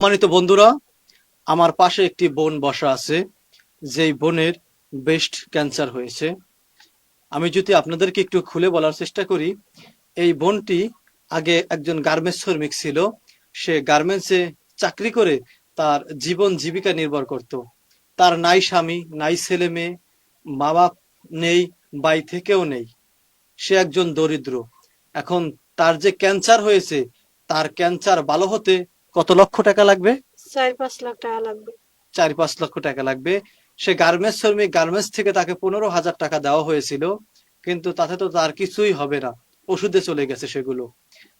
সম্মানিত বন্ধুরা, আমার পাশে একটি বোন বসা আছে, যেই বোনের বেস্ট ক্যান্সার হয়েছে। আমি যদি আপনাদেরকে একটু খুলে বলার চেষ্টা করি, এই বোনটি আগে একজন গার্মেন্টস শ্রমিক ছিল, সে গার্মেন্টসে চাকরি করে তার জীবন জীবিকা নির্ভর করত। তার নাই স্বামী, নাই ছেলে মেয়ে মা বাপ নেই, বাই থেকেও নেই। সে একজন দরিদ্র। এখন তার যে ক্যান্সার হয়েছে, তার ক্যান্সার ভালো হতে কত লক্ষ টাকা লাগবে? চার পাঁচ লাখ টাকা লাগবে। চার পাঁচ লক্ষ টাকা লাগবে। সে গার্মেন্টস শ্রমিক গার্মেন্টস থেকে তাকে পনেরো হাজার টাকা দেওয়া হয়েছিল কিন্তু তাতে তো তার কিছুই হবে না। ওষুধে চলে গেছে সেগুলো।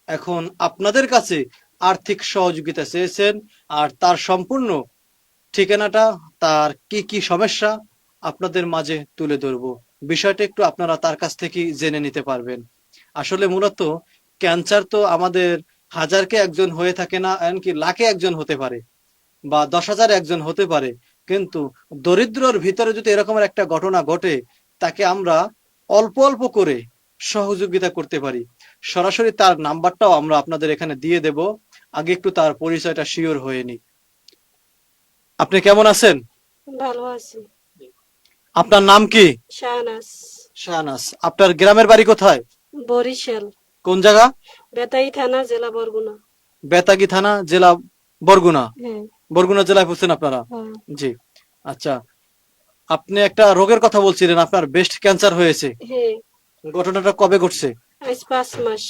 এখন আপনাদের কাছে আর্থিক সহযোগিতা চেয়েছেন আর তার সম্পূর্ণ ঠিকানাটা তার কি কি সমস্যা আপনাদের মাঝে তুলে ধরবো। বিষয়টা একটু আপনারা তার কাছ থেকে জেনে নিতে পারবেন। আসলে মূলত ক্যান্সার তো আমাদের হাজারকে একজন হয়ে থাকে না এমনকি লাখে একজন হতে পারে বা দশ হাজার একজন হতে পারে। কিন্তু দরিদ্রর ভিতরে যদি এরকম একটা ঘটনা ঘটে তাকে আমরা অল্প অল্প করে সহযোগিতা করতে পারি। সরাসরি তার নাম্বারটাও আমরা আপনাদের এখানে দিয়ে দেব। আগে একটু তার পরিচয়টা শিওর হয়ে নি আপনি কেমন আছেন? ভালো আছি। আপনার নাম কি? শাহনাজ। শাহনাস আপনার গ্রামের বাড়ি কোথায়? বরিশাল। কোন জায়গা? বেতাই থানা জেলা বরগুনা। বেতাগি থানা জেলা বরগুনা? হ্যাঁ। বরগুনা জেলায় পড়ছেন আপনারা? হ্যাঁ। জি আচ্ছা। আপনি একটা রোগের কথা বলছিলেন আপনার বেস্ট ক্যান্সার হয়েছে। হ্যাঁ। ঘটনাটা কবে ঘটছে? পাঁচ মাস।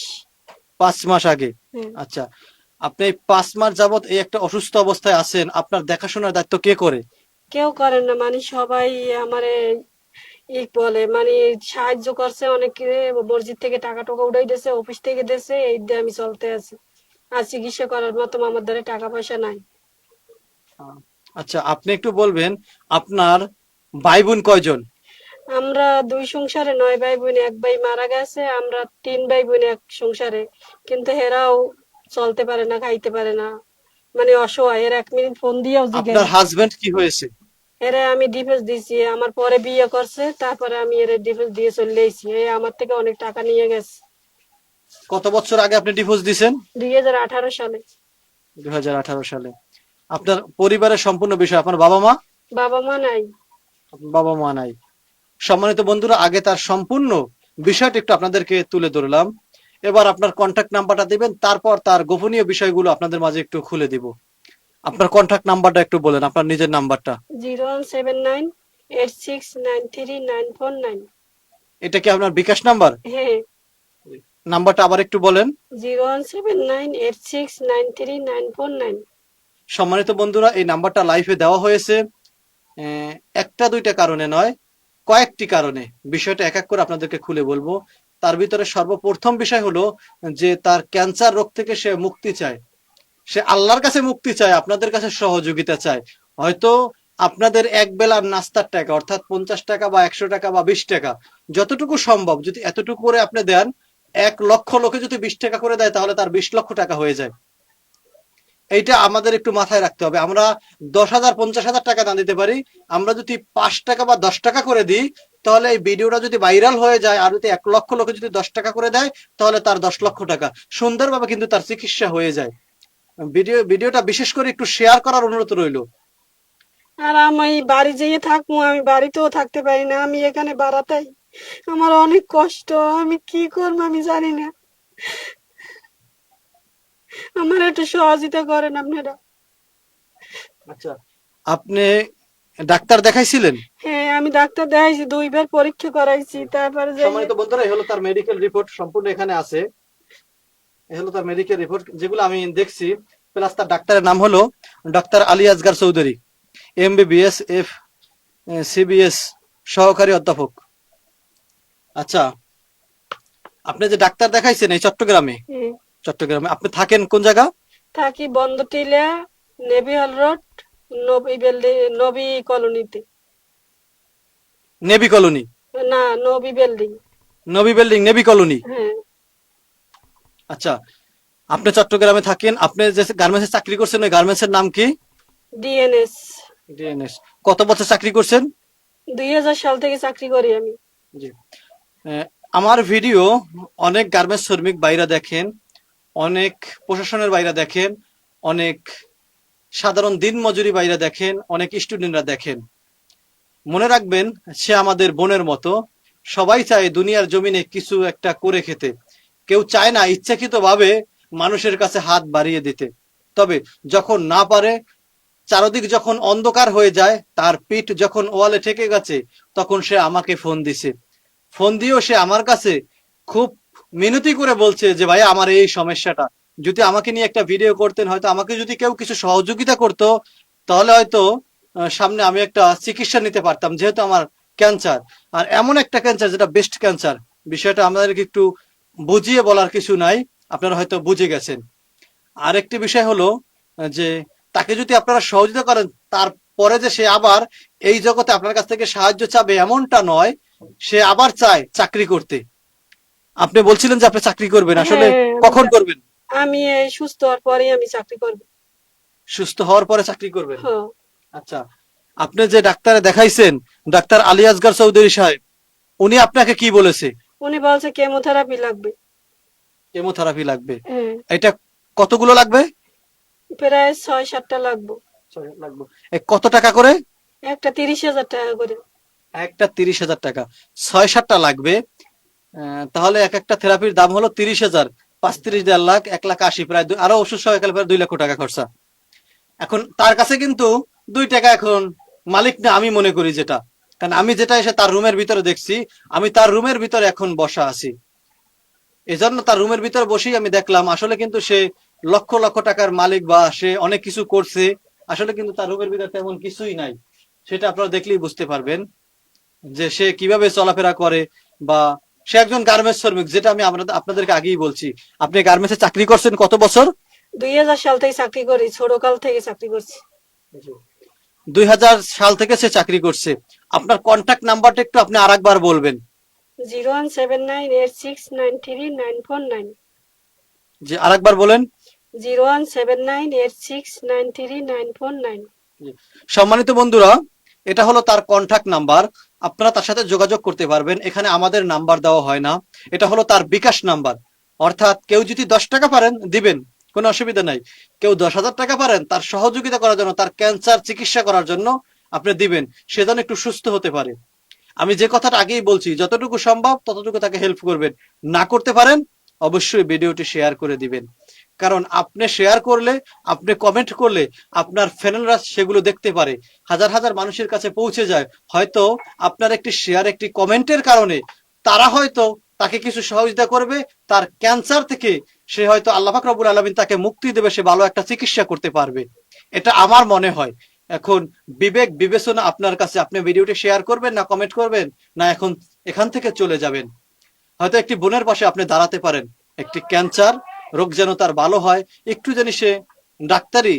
পাঁচ মাস আগে? আচ্ছা আপনি পাঁচ মাস যাবত এই একটা অসুস্থ অবস্থায় আছেন আপনার দেখাশোনার দায়িত্ব কে করে? কেউ করেন না মানে সবাই আমারে ই বলে মানে সাহায্য করছে অনেকে মসজিদ থেকে টাকা টাকা উঠাই দিয়েছে অফিস থেকে দিয়েছে এই দিয়ে আমি চলতে আছি। আর চিকিৎসা করার মতো আমার দ্বারা টাকা পয়সা নাই। আচ্ছা আপনি একটু বলবেন আপনার ভাই বোন কয়জন? আমরা দুই সংসারে নয় ভাই বোন এক ভাই মারা গেছে আমরা তিন ভাই বোন এক সংসারে। কিন্তু হেরাও চলতে পারে না খাইতে পারে না। মানে অসহায় এর এক মিনিট ফোন দিয়েও আপনার হাজবেন্ড কি হয়েছে? এরে আমি ডিভোর্স দিয়েছি আমার পরে বিয়ে করছে তারপরে আমি এর ডিভোর্স দিয়ে চলে এসেছি এই আমার থেকে অনেক টাকা নিয়ে গেছে। কত বছর আগে আপনি ডিভোর্স দিয়েছেন? দুই হাজার আঠারো সালে। দু হাজার আঠারো সালে। আপনার পরিবারের সম্পূর্ণ বিষয় আপনার বাবা মা? বাবা মা নাই। বাবা মা নাই। সম্মানিত বন্ধুরা আগে তার সম্পূর্ণ বিষয়টা একটু আপনাদেরকে তুলে ধরলাম। এবার আপনার কন্ট্যাক্ট নাম্বারটা দিবেন তারপর তার গোপনীয় বিষয়গুলো আপনাদের মাঝে একটু খুলে দিব। আপনার কন্ট্যাক্ট নাম্বারটা একটু বলেন আপনার নিজের নাম্বারটা zero seven nine eight six nine three nine four nine. এটা কি আপনার বিকাশ নাম্বার হ্যাঁ। নাম্বারটা আবার একটু বলেন। Zero seven nine eight six nine three nine four nine. সম্মানিত বন্ধুরা এই নাম্বারটা লাইভে দেওয়া হয়েছে। একটা দুইটা কারণে নয় কয়েকটি কারণে। বিষয়টা এক এক করে আপনাদেরকে খুলে বলব। তার ভিতরে সর্বপ্রথম বিষয় হলো যে তার ক্যান্সার রোগ থেকে সে মুক্তি চায়। সে আল্লাহর কাছে মুক্তি চায়, আপনাদের কাছে সহযোগিতা চায়। হয়তো আপনাদের এক বেলার নাস্তার টাকা, অর্থাৎ পঞ্চাশ টাকা বা একশো টাকা বা বিশ টাকা, যতটুকু সম্ভব, যদি এতটুকু করে আপনি দেন, এক লক্ষ লোকে যদি বিশ টাকা করে দেয়, তাহলে তার বিশ লক্ষ টাকা হয়ে যায়। এইটা আমাদের একটু মাথায় রাখতে হবে। আমরা দশ হাজার, পঞ্চাশ হাজার টাকা দান দিতে পারি। আমরা যদি পাঁচ টাকা বা দশ টাকা করে দিই, তাহলে এই ভিডিওটা যদি ভাইরাল হয়ে যায়, আর যদি এক লক্ষ লোকে যদি দশ টাকা করে দেয়, তাহলে তার দশ লক্ষ টাকা। সুন্দরভাবে কিন্তু তার চিকিৎসা হয়ে যায়। ভিডিও ভিডিওটা বিশেষ করে একটু শেয়ার করার অনুরোধ রইল। আর আমি বাড়ি যেয়ে থাকব আমি বাড়িতেও থাকতে পারি না আমি এখানে বাড়াতাই আমার অনেক কষ্ট আমি কি করব আমি জানি না। আমার একটু সহযোগিতা করেন আপনারা। আচ্ছা আপনি ডাক্তার দেখাইছিলেন? হ্যাঁ আমি ডাক্তার দেখাইছি দুইবার পরীক্ষা করাইছি তারপরে যে সম্মানিত বন্ধুরা হলো তার মেডিকেল রিপোর্ট সম্পূর্ণ এখানে আছে। হলো তার মেডিকেল রিপোর্ট যেগুলো আমি দেখছি প্লাস তার ডাক্তারের নাম হলো doctor Ali Azgar Chowdhury MBBS F CBS সহকারী অধ্যাপক। আচ্ছা আপনি যে ডাক্তার দেখাইছেন এই চট্টগ্রামে চট্টগ্রামে আপনি থাকেন কোন জায়গা? থাকি Bandatila navy hall road Nabi building Nabi কলোনিতে। Navy colony? না নবী বিল্ডিং। নবী বিল্ডিং নেভি কলোনি? হ্যাঁ। আচ্ছা আপনি চট্টগ্রামে থাকেন আপনি যে গার্মেন্টসে চাকরি করছেন ওই গার্মেন্টস এর নাম কি? ডিএনএস ডিএনএস কত বছর চাকরি করছেন? দুই হাজার সাল থেকে চাকরি করি আমি। জি। আমার ভিডিও অনেক গার্মেন্টস শ্রমিক বাইরা দেখেন অনেক প্রশাসনের বাইরা দেখেন অনেক সাধারণ দিন মজুরি বাইরা দেখেন অনেক স্টুডেন্টরা দেখেন। মনে রাখবেন সে আমাদের বোনের মতো সবাই চায় দুনিয়ার জমিনে কিছু একটা করে খেতে। কেউ চায় না ইচ্ছাকৃত ভাবে মানুষের কাছে হাত বাড়িয়ে দিতে। তবে যখন না পারে, চারদিক যখন অন্ধকার হয়ে যায়, তার পিঠ যখন ওয়ালে ঠেকে গেছে, তখন সে আমাকে ফোন দিছে। ফোন দিয়েও সে আমার কাছে খুব মিনতি করে বলছে যে ভাই আমার এই সমস্যাটা। যদি আমাকে নিয়ে একটা ভিডিও করতেন, হয়তো আমাকে যদি কেউ কিছু সহযোগিতা করতো, তাহলে হয়তো সামনে আমি একটা চিকিৎসা নিতে পারতাম, যেহেতু আমার ক্যান্সার। আর এমন একটা ক্যান্সার যেটা বেস্ট ক্যান্সার বিষয়টা আমাদেরকে একটু বুঝিয়ে বলার কিছু নাই আপনারা হয়তো বুঝে গেছেন। আরেকটি বিষয় হলো যে তাকে যদি আপনারা সহযোগিতা করেন তারপরে যে সে আবার এই জগতে আপনার কাছ থেকে সাহায্য চাবে এমনটা নয় সে আবার চায় চাকরি করতে। আপনি বলছিলেন যে আপনি চাকরি করবেন আসলে হ্যাঁ, কখন করবেন? আমি এই সুস্থ হওয়ার পরেই আমি চাকরি করব। সুস্থ হওয়ার পরে চাকরি করবেন? হ্যাঁ। আচ্ছা আপনি যে ডাক্তারে দেখাইছেন ডাক্তার আলী আসগার চৌধুরী সাহেব উনি আপনাকে কি বলেছে? উনি বলছে কেমোথেরাপি লাগবে। কেমোথেরাপি লাগবে। হ্যাঁ। এটা কতগুলো লাগবে? প্রায় ছয় সাতটা লাগবে। লাগবে। কত টাকা করে? একটা তিরিশ হাজার টাকা করে। একটা তিরিশ হাজার টাকা। ছয় সাতটা লাগবে। তাহলে এক একটা থেরাপির দাম হলো তিরিশ হাজার। পাঁচ তিরিশ দেড় লাখ এক লাখ আশি প্রায় আরও ওষুধ সহ একালে প্রায় দুই লক্ষ টাকা খরচা। এখন তার কাছে কিন্তু দুই টাকা এখন। মালিক না আমি মনে করি যেটা। কারণ আমি যেটা এসে তার রুমের ভিতরে দেখছি আমি তার রুমের ভিতরে এখন বসা আছি। এজন্য তার রুমের ভিতরে বসেই আমি দেখলাম আসলে কিন্তু সে লক্ষ লক্ষ টাকার মালিক বা সে অনেক কিছু করছে আসলে কিন্তু তার রুমের ভিতরে তেমন কিছুই নাই। সেটা আপনারা দেখলেই বুঝতে পারবেন যে সে কীভাবে চলাফেরা করে বা সে একজন গার্মেন্টস শ্রমিক যেটা আমি আপনাদের আপনাদেরকে আগেই বলছি। আপনি গার্মেন্টসে চাকরি করছেন কত বছর? দুই হাজার সাল থেকে চাকরি করি ছোট কাল থেকে চাকরি করছি। দুই হাজার সাল থেকে সে চাকরি করছে। আপনার কন্ট্যাক্ট নাম্বারটা একটু আপনি আরেকবার বলবেন। Zero one seven nine eight six nine three nine four nine. যে আরেকবার বলেন। Zero one seven nine eight six nine three nine four nine. সম্মানিত বন্ধুরা এটা হলো তার কন্ট্যাক্ট নাম্বার আপনারা তার সাথে যোগাযোগ করতে পারবেন। এখানে আমাদের নাম্বার দেওয়া হয় না। এটা হলো তার বিকাশ নাম্বার অর্থাৎ কেউ যদি দশ টাকা পারেন দিবেন। কোনো অসুবিধা নাই। কেউ দশ হাজার টাকা পারেন তার সহযোগিতা করার জন্য তার ক্যান্সার চিকিৎসা করার জন্য আপনি দিবেন, সে যেন একটু সুস্থ হতে পারে। আমি যে কথাটা আগেই বলছি, যতটুকু সম্ভব ততটুকু তাকে হেল্প করবেন। না করতে পারেন, অবশ্যই ভিডিওটি শেয়ার করে দিবেন। কারণ আপনি শেয়ার করলে, আপনি কমেন্ট করলে আপনার ফ্যানেলরা সেগুলো দেখতে পারে। হাজার হাজার মানুষের কাছে পৌঁছে যায়। হয়তো আপনার একটি শেয়ার একটি কমেন্টের কারণে তারা হয়তো তাকে কিছু সহযোগিতা করবে, তার ক্যান্সার থেকে সে হয়তো আল্লাহ পাক রব্বুল আলমিন তাকে মুক্তি দেবে, সে ভালো একটা চিকিৎসা করতে পারবে। এটা আমার মনে হয়। এখন বিবেক বিবেচনা আপনার কাছে, আপনি ভিডিওটি শেয়ার করবেন না কমেন্ট করবেন, না এখন এখান থেকে চলে যাবেন। হয়তো একটি বোনের পাশে আপনি দাঁড়াতে পারেন। একটি ক্যান্সার রোগ যেন তার ভালো হয়, একটু জানি সে ডাক্তারি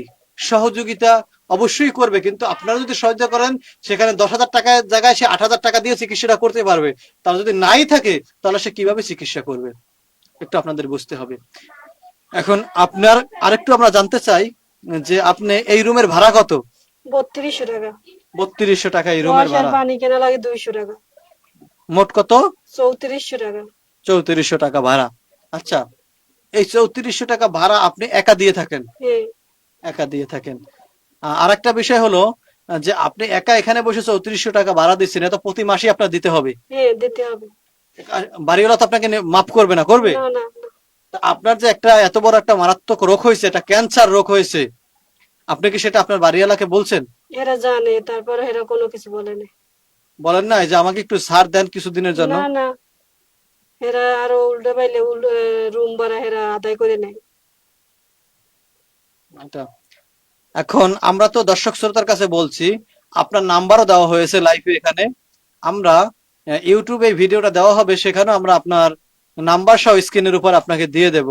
সহযোগিতা অবশ্যই করবে, কিন্তু আপনারা যদি সহযোগিতা করেন, সেখানে দশ হাজার টাকার জায়গায় সে আট হাজার টাকা দিয়ে চিকিৎসাটা করতে পারবে। তার যদি নাই থাকে, তাহলে সে কীভাবে চিকিৎসা করবে? একটু আপনাদের বুঝতে হবে। এখন আপনার আরেকটু আমরা জানতে চাই যে আপনি এই রুমের ভাড়া কত? বত্রিশশো টাকা। বত্রিশশো টাকা এই রুমের আর ভাড়া। পানি কেনা লাগে দুইশো টাকা। মোট কত? চৌত্রিশশো টাকা। চৌত্রিশশো টাকা ভাড়া। আচ্ছা এই চৌত্রিশশো টাকা ভাড়া আপনি একা দিয়ে থাকেন? একা দিয়ে থাকেন। আর একটা বিষয় হলো যে আপনি একা এখানে বসে চৌত্রিশশো টাকা ভাড়া দিচ্ছেন এটা প্রতি মাসে আপনার দিতে হবে। দিতে হবে। বাড়িওয়ালা তো আপনাকে মাফ করবে না করবে? আপনার যে একটা এত বড় একটা মারাত্মক রোগ হয়েছে একটা ক্যান্সার রোগ হয়েছে আপনি কি সেটা আপনার বাড়িওয়ালাকে বলছেন? এরা জানে তারপরে এরা কোনো কিছু বলে না। বলেন না যে আমাকে একটু ছাড় দেন কিছুদিনের জন্য। না না। এরা আরও উল্টো পাইলে রুম ভাড়া এরা আদায় করে নেয়। এটা। এখন আমরা তো দর্শক শ্রোতার কাছে বলছি আপনার নাম্বারও দেওয়া হয়েছে লাইভে এখানে। আমরা ইউটিউবে ভিডিওটা দেওয়া হবে সেখানেও আমরা আপনার নাম্বার সহ স্ক্রিনের উপর আপনাকে দিয়ে দেব।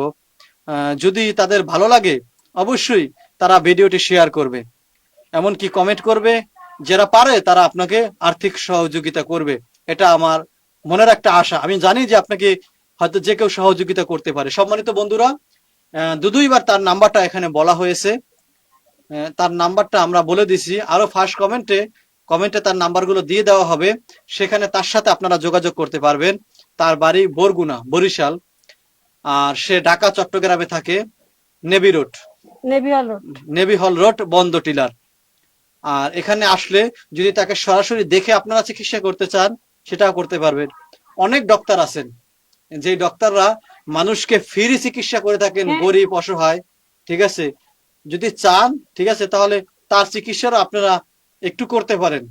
যদি তাদের ভালো লাগে অবশ্যই তারা ভিডিওটি শেয়ার করবে। এমনকি কমেন্ট করবে যারা পারে তারা আপনাকে আর্থিক সহযোগিতা করবে। এটা আমার মনের একটা আশা। আমি জানি যে আপনাকে হয়তো যে কেউ সহযোগিতা করতে পারে। সম্মানিত বন্ধুরা আহ, দু দুইবার তার নাম্বারটা এখানে বলা হয়েছে। তার নাম্বারটা আমরা বলে দিছি। আরও ফার্স্ট কমেন্টে কমেন্টে তার নাম্বারগুলো দিয়ে দেওয়া হবে। সেখানে তার সাথে আপনারা যোগাযোগ করতে পারবেন। তার বাড়ি বরগুনা বরিশাল। আর সে ঢাকা চট্টগ্রামে থাকে navy road. Navy hall road বন্ধ টিলার। আর এখানে আসলে যদি তাকে সরাসরি দেখে আপনারা চিকিৎসা করতে চান সেটাও করতে পারবেন। অনেক ডক্টর আছেন। যে ডক্টররা মানুষকে ফ্রি চিকিৎসা করে থাকেন হ্যাঁ। গরিব অসহায় ঠিক আছে? যদি চান ঠিক আছে তাহলে তার চিকিৎসারও আপনারা একটু করতে পারেন।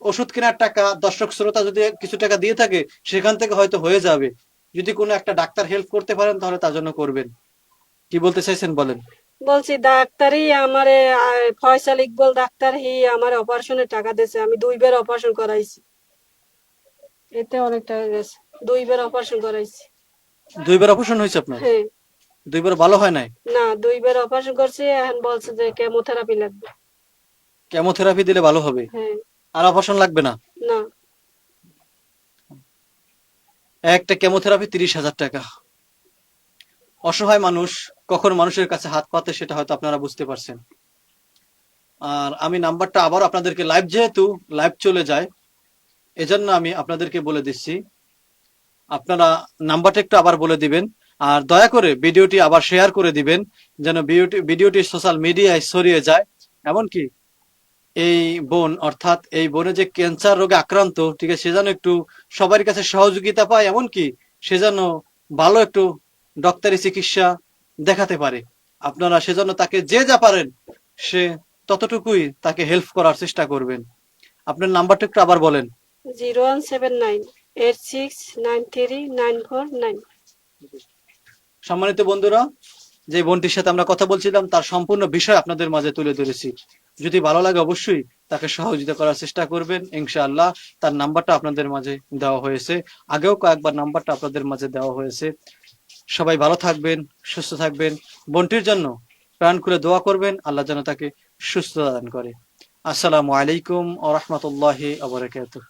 ওষুধ কেনার টাকা দর্শক শ্রোতা যদি কিছু টাকা দিয়ে থাকে সেখান থেকে হয়তো হয়ে যাবে। যদি কোনো একটা ডাক্তার হেল্প করতে পারেন তাহলে তার জন্য করবেন। কি বলতে চাইছেন বলেন? বলছি ডাক্তারই আমারে ফয়সাল ইকবল ডাক্তার হি আমার অপারেশনের টাকা দিয়েছে। আমি দুইবার অপারেশন করাইছি। এতে অনেক টাকা গেছে। দুইবার অপারেশন করাইছি। দুইবার অপারেশন হয়েছে আপনার? হ্যাঁ। দুইবার ভালো হয় নাই? না দুইবার অপারেশন করছি এখন বলছে যে কেমোথেরাপি লাগবে। কেমোথেরাপি দিলে ভালো হবে? হ্যাঁ। আর অপারেশন লাগবে না? না। একটা কেমোথেরাপি তিরিশ হাজার টাকা। অসহায় মানুষ কখন মানুষের কাছে হাত পাতে সেটা হয়তো আপনারা বুঝতে পারছেন। আর আমি নাম্বারটা আবার আপনাদেরকে লাইভ যেহেতু লাইভ চলে যায়, এজন্য আমি আপনাদেরকে বলে দিচ্ছি। আপনারা নাম্বারটা একটু আবার বলে দিবেন, আর দয়া করে ভিডিওটি আবার শেয়ার করে দিবেন, যেন ভিডিওটি সোশ্যাল মিডিয়ায় ছড়িয়ে যায়। এমনকি এই বোন, অর্থাৎ এই বোনে যে ক্যান্সার রোগে আক্রান্ত, ঠিক আছে, সে যেন একটু সবার কাছে সহযোগিতা পায়, এমনকি সে যেন ভালো একটু ডক্টরি চিকিৎসা দেখাতে পারে। আপনারা সেজন্য তাকে যে যা পারেন সে ততটুকুই তাকে হেল্প করার চেষ্টা করবেন। আপনার নাম্বারটা একটু আবার বলেন। Zero one seven nine eight six nine three nine four nine. সম্মানিত বন্ধুরা যে বোনটির সাথে আমরা কথা বলছিলাম তার সম্পূর্ণ বিষয় আপনাদের মাঝে তুলে ধরেছি। যদি ভালো লাগে অবশ্যই তাকে সহযোগিতা করার চেষ্টা করবেন ইনশাআল্লাহ তার নাম্বারটা আপনাদের মাঝে দেওয়া হয়েছে। আগেও কয়েকবার নাম্বারটা আপনাদের মাঝে দেওয়া হয়েছে। সবাই ভালো থাকবেন, সুস্থ থাকবেন, বোনটির জন্য প্রাণ করে দোয়া করবেন, আল্লাহ যেন তাকে সুস্থতা দান করে। আসসালামু আলাইকুম আ রহমতুল্লাহ আবরাকাতুহ